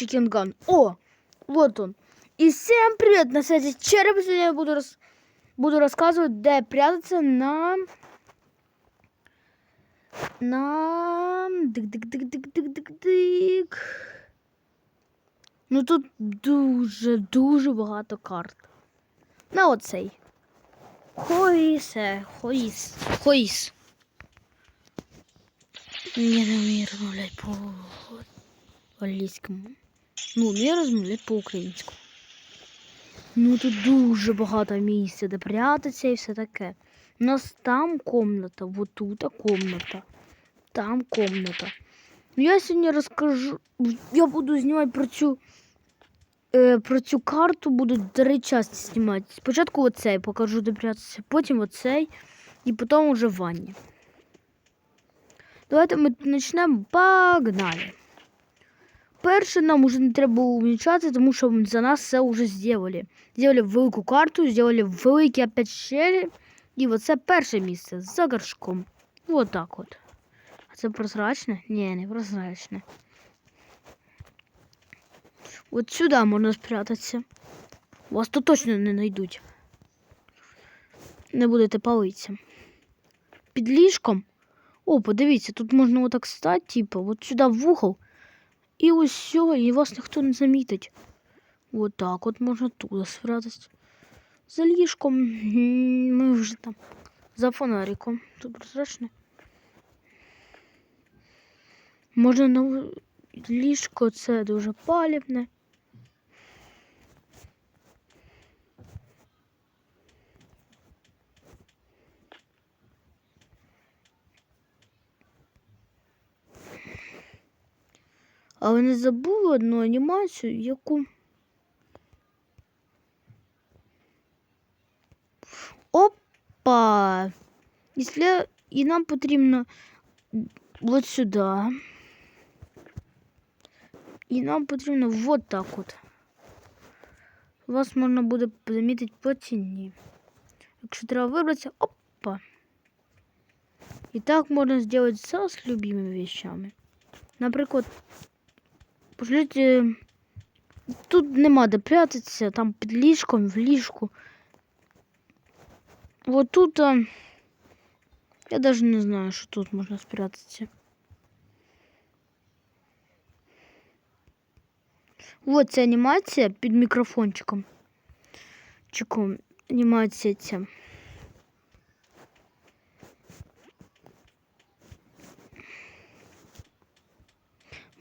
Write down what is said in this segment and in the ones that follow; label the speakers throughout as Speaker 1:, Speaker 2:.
Speaker 1: чикенган. О, вот он. И всем привет, на связи Череп. Сегодня я буду, рас... буду рассказывать, где прятаться на... На... Дик-дик-дик-дик-дик-дик-дик. Ну тут дуже-дуже багато карт. На оцей. Хоїсе, хоїс, хоїс. Я не вмію розмовляти по англійському. Ну, вмію розмовляти по-українському. Ну тут дуже багато місця, де прятатися і все таке. У нас там комната, вот тут комната, там комната. Ну, Я сьогодні розкажу, я буду знімати про цю, е, про цю карту, буду три частини знімати. Спочатку оцей покажу, де прятатися, потім оцей і потім уже ванні. Давайте ми почнемо. Погнали. Перше, нам уже не треба було вмічати, тому що за нас все вже зробили. Зробили велику карту, зробили великі опять щелі. І оце перше місце за горшком. Вот так от. А це прозрачне? Ні, не прозрачне. От сюди можна спрятатися. Вас тут точно не знайдуть. Не будете палитися. Під ліжком. О, подивіться, тут можна отак стати, типу, от сюди в угол. І ось все, і вас ніхто не замітить. Вот так от можна туди свратись. За ліжком ми вже там. За фонариком. Тут прозрачне. Можна на ліжко, це дуже палівне. Але не забула одну анімацію, яку. Опа! Якщо і нам потрібно от сюди. І нам потрібно вот так от. Вас можна буде замітити по ціні. Якщо треба вибратися, опа. І так можна зробити все з любимими вещами. Наприклад, пошліть, тут нема де прятатися, там під ліжком, в ліжку. Вот тут а, я даже не знаю, что тут можно спрятаться. Вот ця анімація під мікрофончиком. Чеком. Анімація ця.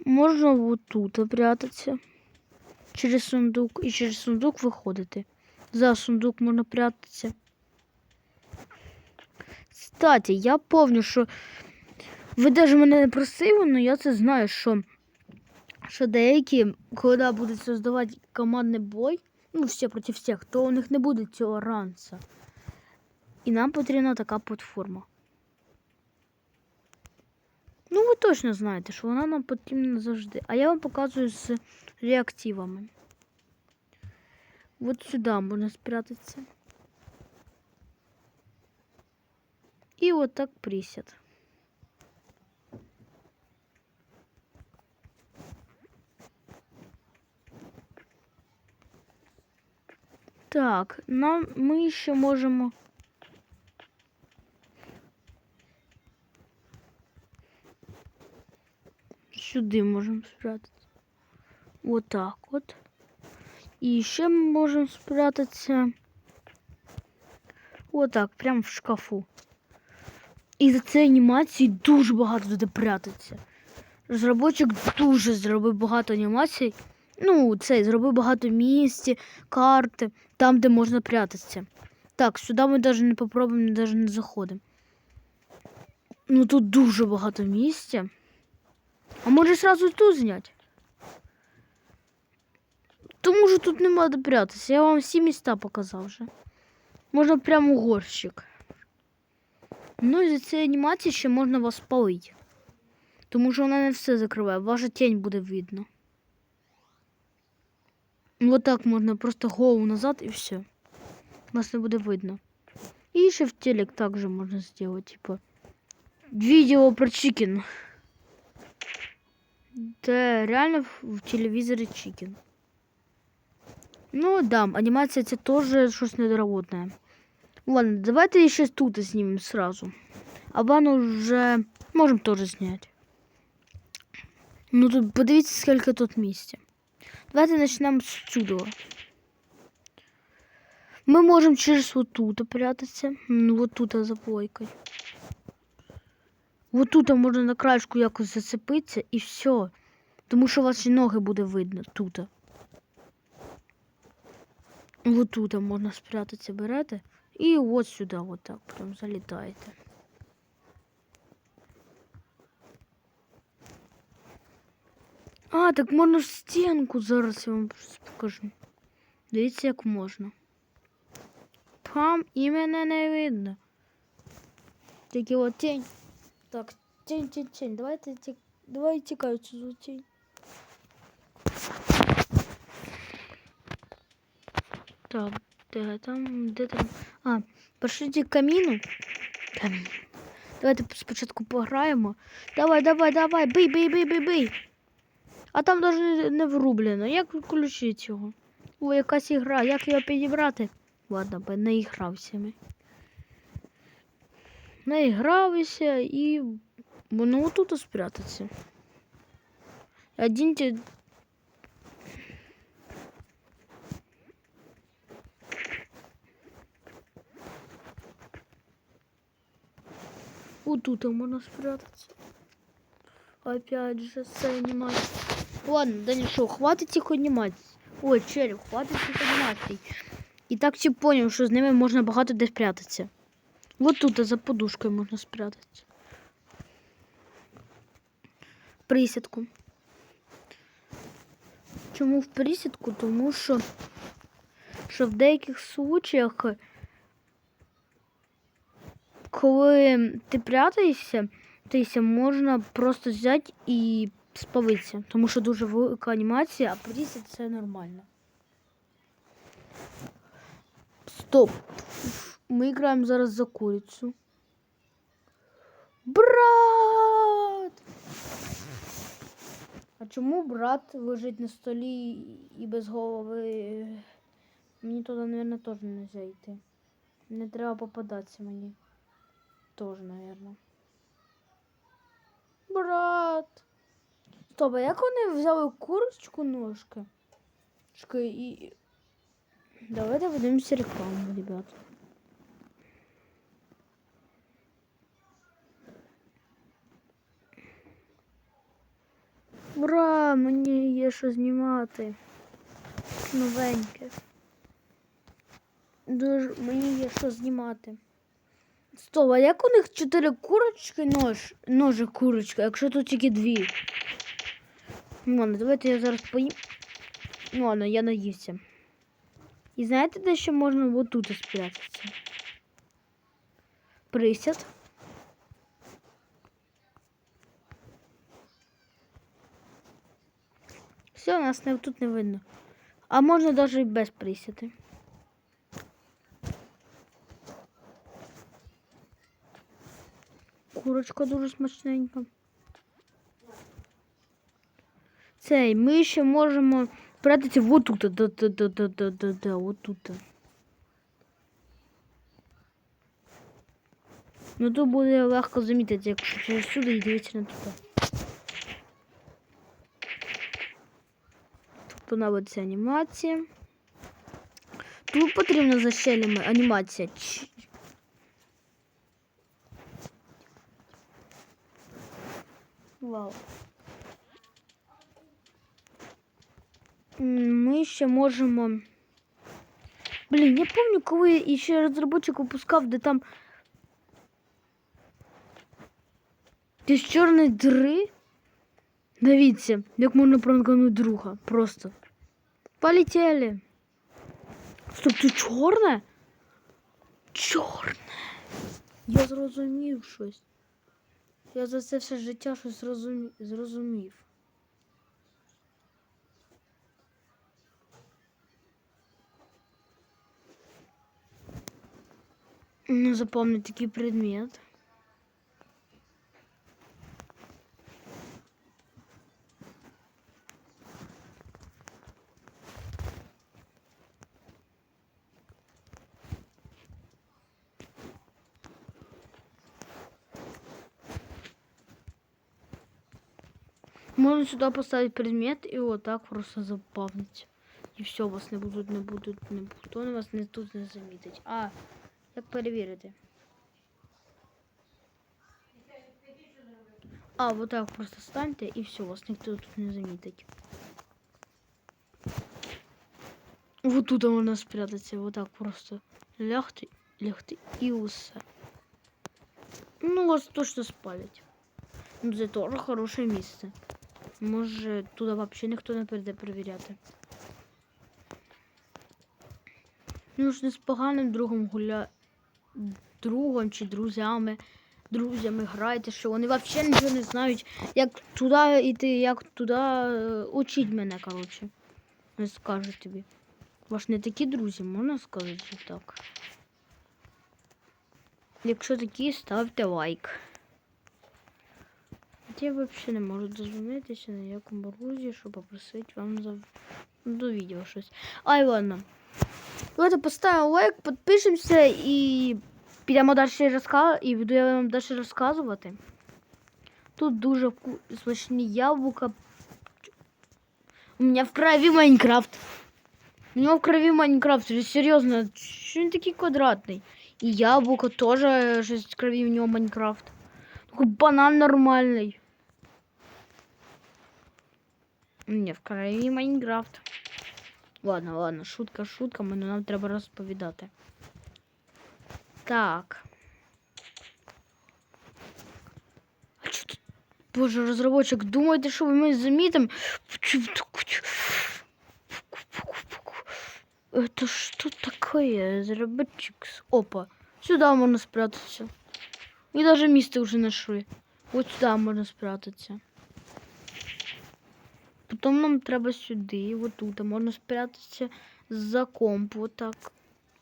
Speaker 1: Можна вот тут прятатися. Через сундук. І через сундук виходити. За сундук можна прятатися. Кстати, я помню, що ви навіть мене не просили, але я це знаю, що, що деякі, коли будуть создавати командний бой, ну, всі проти всіх, то у них не буде цього ранца. І нам потрібна така платформа. Ну, ви точно знаєте, що вона нам потрібна завжди. А я вам показую з реактивами. От сюди можна спрятатися. И вот так присед. Так, нам ми ще можемо. Сюди можемо спрятати. Вот так от. І ще ми можемо спрятатися. Вот так, прямо в шкафу. І за цієї анімації дуже багато туди прятаться. Розробочик дуже зробив багато анімацій. Ну, цей зробив багато місць, карти, там, де можна прятатися. Так, сюди ми навіть не попробуємо, навіть не заходимо. Ну тут дуже багато місця. А може сразу тут зняти? Тому що тут нема де прятатися. Я вам всі міста показав вже. Можна прямо у горщик. Ну і за цієї анімації ще можна вас спалити. Тому що вона не все закриває, ваша тінь буде видно. Вот так можна просто голову назад і все. Вас не буде видно. І ще в телек також можна зробити, типа. Відео про чикен. Це реально в, в телевізорі Чікен. Ну да, анімація це теж щось недоработне. Ладно, давайте ще тут знімемо сразу. А ванну вже можемо теж зняти. Ну тут подивіться, скільки тут місця. Давайте почнемо з цього. Ми можемо через отут прятатися. Ну, вот тут за плойкою. Вот тут можна на краєшку якось зацепитися і все. Тому що ваші ноги буде видно тут. Вот тут можна спрятатися, берете. І от сюди, от так, прям залітаєте. А, так можна в стінку зараз я вам покажу. Дивіться, як можна. Пам, і мене не видно. Тільки от тінь. Так, тінь, тінь, тінь. Давайте ті... Давай тікаю цю тінь. Так, де там, де там. А, пошліть каміну. Камін. Давайте спочатку пограємо. Давай, давай, давай, бий, бий, бий, бий, бий. А там навіть не, врублено. Як включити його? О, якась ігра, як його підібрати? Ладно, би не ігрався ми. Не ігрався і воно отут спрятаться. Один те... Вот тут можно спрятаться. Опять же, с анимацией. Ладно, да не шо, хватит их анимаций. Ой, череп, хватит их анимаций. І так всі поняв, що з ними можна багато де спрятатися. Вот тут за подушкою можна спрятатися. Присідку. Чому в присідку? Тому що, що в деяких случаях, коли ти прятаєшся, тися можна просто взяти і спалитися, тому що дуже велика анімація, а присід це нормально. Стоп. Ми граємо зараз за курицю. Брат! А чому брат лежить на столі і без голови? Мені туди, мабуть, теж не можна йти. Не треба попадатися мені. Теж, мабуть. Брат. Стоп, а як вони взяли курочку ножки? І. Давайте подивимося рекламу, ребят. Ура! Мені є що знімати. Новеньке. Дуже мені є що знімати. Стоп, а як у них чотири курочки нож, ножи курочка, якщо тут тільки дві? Ну ладно, давайте я зараз поїм. Ну ладно, я наївся. І знаєте, де ще можна отут спрятатися? Присяд. Все, нас не, тут не видно. А можна навіть і без присяди. Курочка дуже смачненька. Цей, ми ще можемо прятатися вот тут, да, да, да, да, да, да, да, вот тут. Ну тут буде легко замітити, якщо сюди і дивіться на туди. Понадобиться анімація. Тут потрібно за щелями анімація. Вау. Ми ще можемо. Блін, я пам'ятаю, коли ще розробник випускав, де там. З чорної дри. Дивіться, як можна пранканути друга. Просто. Полетіли. Стоп, це чорне? Чорне. Я зрозумів щось. Я за це все життя щось зрозумів. Ну, запомнить такий предмет. сюда поставить предмет и вот так просто запавнить. І все, вас не будуть, не будуть, не ніхто вас не тут не замітить. А, як перевірити? А, вот так просто станьте і все, вас ніхто тут не замітить. Вот тут можна спрятатися, вот так просто лягти, лягти і усе. Ну, вас точно спалять. Ну, це теж хороше місце. Може, туди взагалі ніхто не прийде перевіряти. Ну ж не з поганим другом гуля... другом чи друзями. Друзями грайте, що вони взагалі нічого не знають, як туди йти, як туди е, учить мене, коротше. Не скажу тобі. Ваш не такі друзі, можна сказати так. Якщо такі, ставте лайк. Я взагалі не можу дозвонитися на якому друзі, щоб попросити вам за до відео щось. Ай, ладно. Давайте поставимо лайк, підпишемося і підемо далі розказ... і буду я вам далі розказувати. Тут дуже смачні яблука. У меня в крови Майнкрафт. У него в крови Майнкрафт. Серьезно, что он такой квадратный? И яблоко тоже же в крови у него Майнкрафт. Такой банан нормальный. Не, в крови Майнкрафт. Ладно, ладно, шутка шутками, но нам треба розповідати. Так. А чо тут? Боже, розробочик, думаєте, що ми замітимо? Это что такое? Разработчик. Опа. Сюда можно спрятаться. И даже место уже нашли. Вот сюда можно спрятаться. Потім нам треба сюди, от тут можна спрятатися за комп, вот так.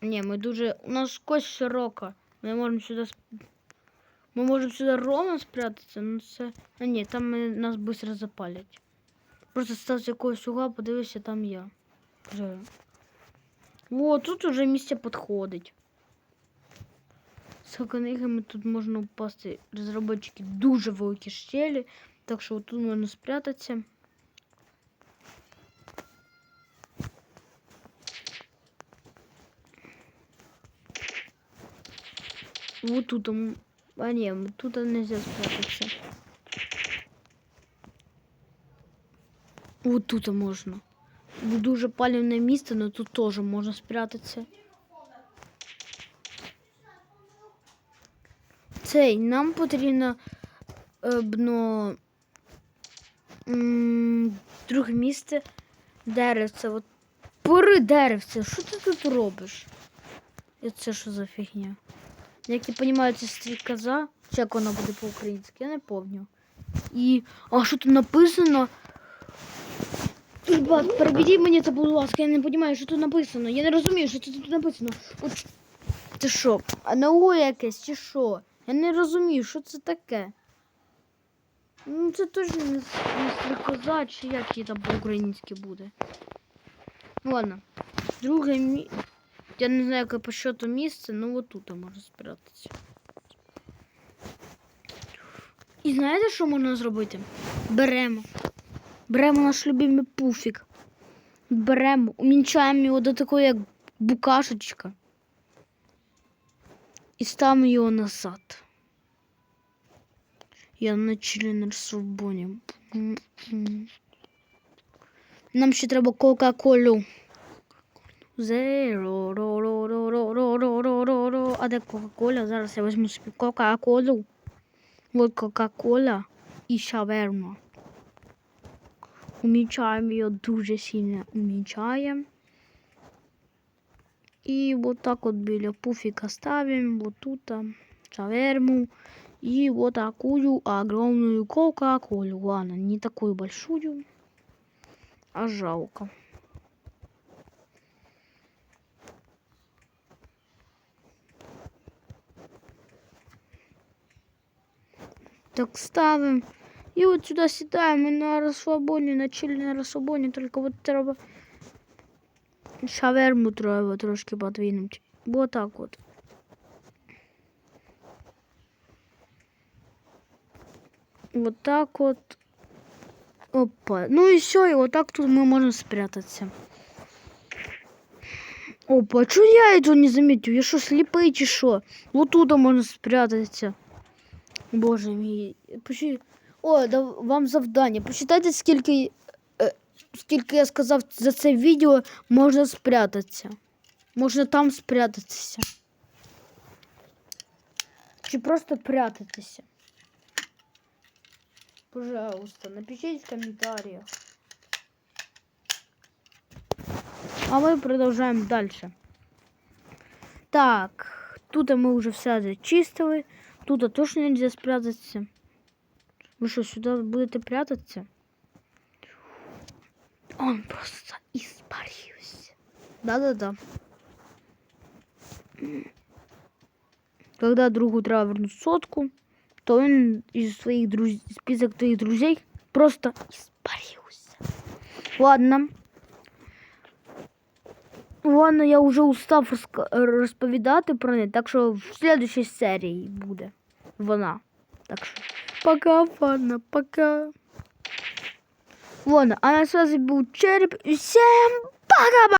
Speaker 1: Ні, ми дуже. У нас кость широка. Ми можемо сюди. Ми можемо сюди ровно спрятатися, ну це. А ні, там ми, нас швидко запалять. Просто став з якогось угла, подивися, там я. Вже. О, тут уже місце підходить. З книгами тут можна впасти. Розробники дуже великі щелі, так що тут можна спрятатися. Вот тут. А не, тут нельзя спрятаться. Вот тут можно. Дуже палівне місце, але тут теж можна спрятатися. Цей, нам потрібно е, бно, друге місце деревце. От пори деревце. Що ти тут робиш? І це що за фігня? Як я розумію, це стрікоза. Як вона буде по-українськи, я не пам'ятаю. І. А що тут написано? Ребят, переведіть мені це, будь ласка, я не розумію, що тут написано. Я не розумію, що це тут написано. От це що? АНО якесь чи що? Я не розумію, що це таке. Ну, це точно не, с- не стрікоза, чи як її там по-українськи буде. Ладно. Друге мі... Я не знаю, яке по счету місце, ну от тут можна спрятатися. І знаєте, що можна зробити? Беремо. Беремо наш любимий пуфік. Беремо, умінчаємо його до такої, як букашечка. І ставимо його назад. Я на чилі на розсорбоні. Нам ще треба Кока-Колу. Зеро, ро, ро, ро, ро, ро, ро, ро, ро, ро. А де Кока-Кола? Зараз я візьму собі Кока-Колу. Вот Кока-Кола і шаверма. Умічаємо її дуже сильно умічаємо. І вот так вот біля пуфика ставим вот тут шаверму и вот такую огромную кока-колу. Ладно, не такую большую, а жалко. Так, ставим. И вот сюда седаем, и на расслабоне, на чили на расслабоне, только вот треба шаверму треба трошки подвинуть. Вот так вот. Вот так вот. Опа. Ну и все, и вот так тут мы можем спрятаться. Опа, а что я этого не заметил? Я что, слепый, чи что? Вот туда можно спрятаться. Боже мій. Почи... О, да, вам завдання. Почитайте, скільки, е, скільки я сказав за це відео можна спрятатися. Можна там спрятатися. Чи просто прятатися. Пожалуйста, напишите в комментариях. А мы продолжаем дальше. Так, тут мы уже все зачистили. Тут точно нельзя спрятаться. Вы что, сюда будете прятаться? Он просто испарился. Да-да-да. Когда другу треба вернуть сотку, то він із своїх друзів, список твоїх друзей просто испарился. Ладно. Ладно, я вже устав розка- розповідати про неї, так що в следующей серії буде Вона. Так що пока, ванна, пока. Ладно, а на связи був Череп. Всем всім пока!